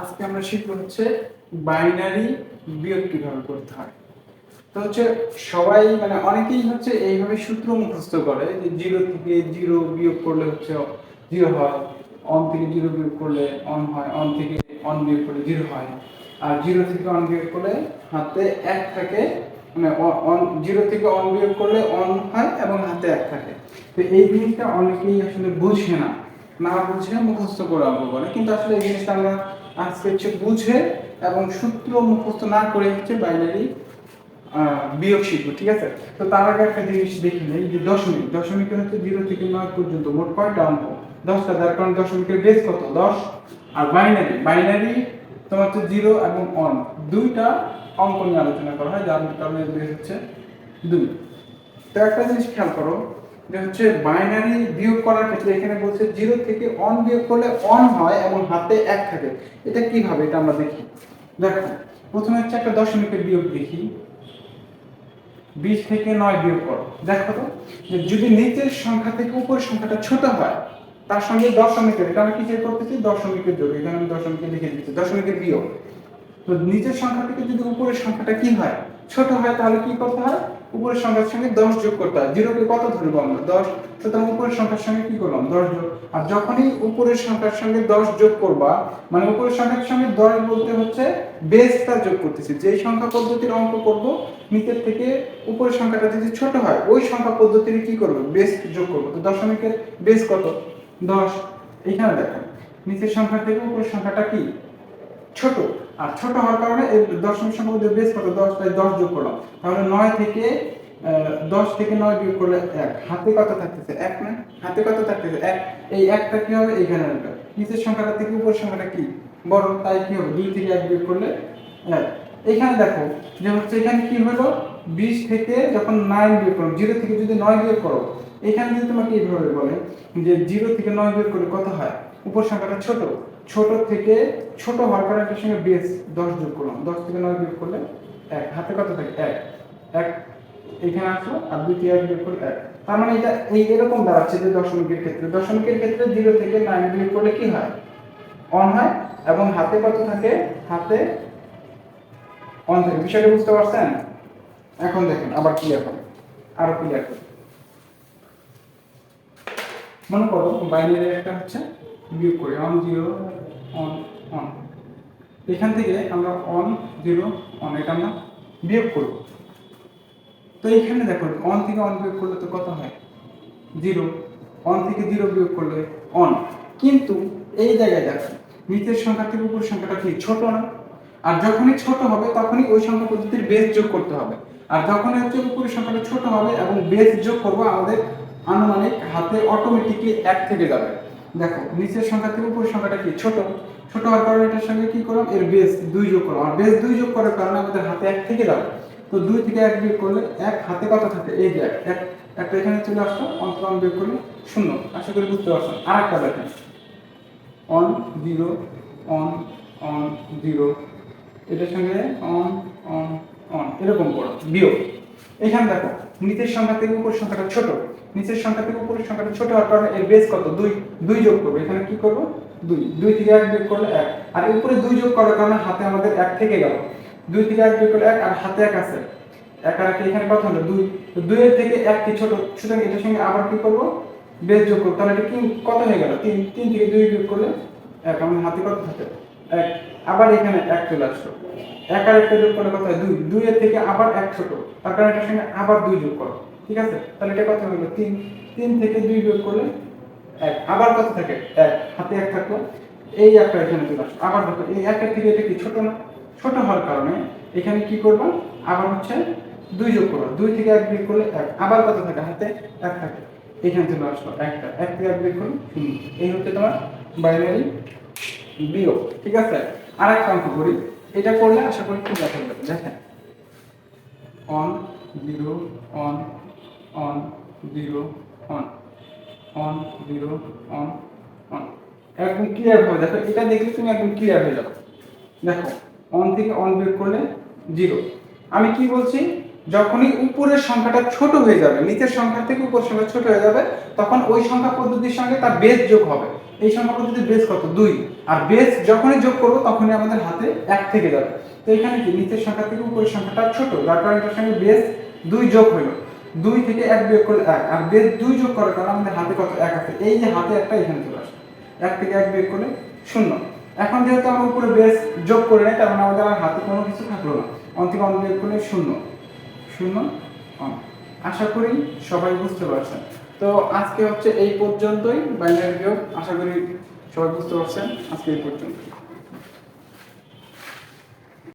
আজকে আমরা শিখব হচ্ছে বাইনারি বিয়োগ কীভাবে করতে হয়। তো হচ্ছে সবাই মানে অনেকেই হচ্ছে এইভাবে সূত্র মুখস্থ করে যে জিরো থেকে জিরো বিয়োগ করলে হচ্ছে জিরো হয় অন থেকে জিরো বিয়োগ করলে অন হয় অন থেকে অন বিয়োগ করলে জিরো হয়। আর জিরো থেকে অন বিয়োগ করলে হাতে এক থাকে মানে অন জিরো থেকে অন বিয়োগ করলে অন হয় এবং হাতে এক থাকে। তো এই জিনিসটা অনেকেই আসলে বুঝে না না বুঝে মুখস্থ করে অঙ্ক করে। কিন্তু আসলে এই জিনিসটা আমরা আজকে হচ্ছে বুঝে এবং সূত্র মুখস্থ না করে হচ্ছে বাইনারি বিয়োগ শিখব, ঠিক আছে? তো তার আগে একটা জিনিস দেখে নেই, যে দশমিক, দশমিকের হচ্ছে জিরো থেকে নয় পর্যন্ত মোট কয়টা অঙ্ক? দশটা, যার কারণে দশমিকের বেস কত? দশ। আর বাইনারি বাইনারি তোমার হচ্ছে জিরো এবং অন দুইটা অঙ্ক নিয়ে আলোচনা করা হয়, যার কারণে বেস হচ্ছে দুই। তো একটা জিনিস খেয়াল করো যে হচ্ছে বাইনারি বিয়োগ করার ক্ষেত্রে এখানে বলছে জিরো থেকে অন বিয়োগ করলে অন হয় এবং হাতে এক থাকে। এটা কীভাবে? এটা আমরা দেখি। দেখো, প্রথমে হচ্ছে একটা দশমিকের বিয়োগ দেখি। বিশ থেকে নয় বিয়োগ করো। দেখো তো যদি নিচের সংখ্যা থেকে উপরের সংখ্যাটা ছোট হয়, তার সঙ্গে দশমিকের, এটা আমি কিসের করতেছি? দশমিকের যোগ। এখানে আমি দশমিকের লিখে দিচ্ছি, দশমিকের বিয়োগ। তো নিচের সংখ্যা থেকে যদি উপরের সংখ্যাটা কি হয়, ছোট হয়, তাহলে কি করতে হয়? উপরের সংখ্যার সঙ্গে দশ যোগ করতে হয়। জিরোকে কত ধরবো আমরা? দশ। সুতরাং উপরের সংখ্যার সঙ্গে কি করলাম? দশ যোগ। আর যখনই উপরের সংখ্যার সঙ্গে দশ যোগ করবা মানে উপরের সংখ্যার সঙ্গে দশ বলতে হচ্ছে বেসটা যোগ করতেছি। যেই সংখ্যা পদ্ধতির অঙ্ক করব, নিচের থেকে উপরের সংখ্যাটা যদি ছোট হয়, ওই সংখ্যা পদ্ধতির কি করব? বেস যোগ করব। তো দশমিকের বেস কত? দশ। এখানে দেখেন। নিচের সংখ্যা থেকে উপরের সংখ্যাটা কি? ছোট। আর ছোট হওয়ার কারণে দশমিক সংখ্যা বেশ কত? দশ তাই দশ যোগ করলাম। তাহলে নয় থেকে দশ থেকে নয় বিয়োগ করলে এক। হাতে কত থাকতেছে? এক না? হাতে কত থাকতেছে? এক। এই একটা কি হবে? এইখানে আসবে। নিচের সংখ্যাটা থেকে উপরের সংখ্যাটা কি? বড়। তাই কি হবে? দুই থেকে এক বিয়োগ করলে এক। এখানে দেখো যে হচ্ছে এখানে কি হলো? বিশ থেকে যখন নাইন বিয়োগ করো জিরো থেকে যদি নয় বিয়োগ করো, এখানে যদি তোমাকে এইভাবে বলে যে জিরো থেকে নয় বিয়োগ করলে কত হয়? উপর সংখ্যাটা ছোট। ছোট থেকে ছোট হওয়ার কারণে এটার সঙ্গে বেস দশ যোগ করলাম। দশ থেকে নয় বিয়োগ করলে এক। হাতে কত থাকে? এক। এক এখানে আসলো আর দুই এক বিয়োগ করলে এক। তার মানে এটা এই এরকম দাঁড়াচ্ছে যে দশমিকের ক্ষেত্রে। দশমিকের ক্ষেত্রে জিরো থেকে নাইন বিয়োগ করলে কি হয়? অন হয় এবং হাতে কত থাকে? হাতে অন থাকে। বিষয়টা বুঝতে পারছেন? এখন দেখেন, আবার ক্লিয়ার করে আরও ক্লিয়ার করে মনে করো বাইনারি একটা হচ্ছে বিয়োগ করি অন জিরো অন অন এখান থেকে আমরা অন জিরো অন এটা আমরা বিয়োগ করব। তো এখানে দেখো অন থেকে অন বিয়োগ করলে তো কত হয়? জিরো অন থেকে জিরো বিয়োগ করলে অন কিন্তু এই জায়গায় দেখো, নিচের সংখ্যা থেকে উপর সংখ্যাটা কি? ছোট না। আর যখনই ছোট হবে, তখনই ওই সংখ্যা পদ্ধতির বেস যোগ করতে হবে। আর যখনই হচ্ছে উপরের সংখ্যাটা ছোট হবে এবং বেস যোগ করব, আমাদের আনুমানিক হাতে অটোমেটিকলি এক থেকে যাবে। দেখো, নিচের সংখ্যা থেকে উপরের সংখ্যাটা কি? ছোট। ছোট হওয়ার কারণে এটার সঙ্গে কি করলাম? এর বেস দুই যোগ করলাম। আর বেস দুই যোগ করার কারণে আমাদের হাতে এক থেকে যাবে তো দুই থেকে এক বিয়োগ করলে এক হাতে কত থাকে? এই যে এক। এক, একটা এখানে চলে আসলো। অন্তর অন বিয়োগ করলে শূন্য। আশা করি বুঝতে পারছেন। আর একটা দেখেন। On zero on on zero এটার সঙ্গে অন অন অন এরকম করো। বিয়োগ। এখানে দেখো নিচের সংখ্যা থেকে উপরের সংখ্যাটা ছোট। নিচের সংখ্যা থেকে উপরের সংখ্যাটা ছোট হওয়ার কারণে এর বেস কত? দুই দুই যোগ করব। এখানে কি করব? দুই। দুই থেকে এক বিয়োগ করলে এক। আর উপরে দুই যোগ করার কারণে হাতে আমাদের এক থেকে গেল। দুই থেকে এক বিয়োগ করলে এক, আর হাতে এক আছে। এক আর এক এখানে কত হলো? দুই। দুইয়ের থেকে এক কি ছোট। সুতরাং এটার সঙ্গে আবার কি করব? বেস যোগ করব। তাহলে এটা কি, কত হয়ে গেল? তিন। তিন থেকে দুই যোগ করলে এক। আমার হাতে কত থাকে? এক, আবার এখানে এক চলে আসলো। এক আর একটা যোগ করলে কত হয়? দুই। দুইয়ের থেকে আবার এক ছোট। তার কারণে এটার সঙ্গে আবার দুই যোগ করো। ঠিক আছে? তাহলে এটা কত হলো? তিন। তিন থেকে দুই বিয়োগ করলে এক। আবার কত থাকে? এক। হাতে এক থাকল। এই একটা এখানে চলে আসলো। আবার দেখো, এই একের থেকে এটা কি ছোট না? ছোট হওয়ার কারণে এখানে কি করব? আবার হচ্ছে দুই যোগ করব। দুই থেকে এক বিয়োগ করলে এক। আবার কত থাকে? হাতে এক থাকে। এখানে চলে আসলো একটা। এক থেকে এক বিয়োগ করলে এই হচ্ছে তোমার বাইনারি বিয়োগ, ঠিক আছে? আর একটা অঙ্ক করি। এটা করলে আশা করি খুব দেখা যাবে দেখেন। On zero on on zero on on zero on on একদম ক্লিয়ার হবে, দেখো, এটা দেখলে তুমি একদম ক্লিয়ার হয়ে যাবে। দেখো অন থেকে অন বিয়োগ করলে জিরো আমি কি বলছি? যখনই উপরের সংখ্যাটা ছোট হয়ে যাবে, নিচের সংখ্যা থেকে উপরের সংখ্যা ছোট হয়ে যাবে, তখন ওই সংখ্যা পদ্ধতির সঙ্গে তার বেস যোগ হবে। এই সংখ্যা পদ্ধতিতে বেস কত? দুই। আর বেস যখনই যোগ করব, তখনই আমাদের হাতে এক থেকে যাবে। তো এখানে কি? নিচের সংখ্যা থেকে উপরের সংখ্যাটা ছোট, যার কারণে এটার সঙ্গে বেস দুই যোগ হলো। দুই থেকে এক বিয়োগ করলে এক। আর বেস দুই যোগ করার কারণে আমাদের হাতে কত? এক আছে। এই যে হাতে একটা এখানে চলে আসে এক থেকে এক বিয়োগ করলে শূন্য। এখন যেহেতু আমরা উপরে বেস যোগ করে নেই মানে আমাদের আর হাতে কোনো কিছু থাকল না। অন থেকে অন বিয়োগ করলে শূন্য। শূন্য আশা করি সবাই বুঝতে পারছেন। তো আজকে হচ্ছে এই পর্যন্তই বাইনারি বিয়োগ আশা করি সবাই বুঝতে পারছেন, আজকে এই পর্যন্ত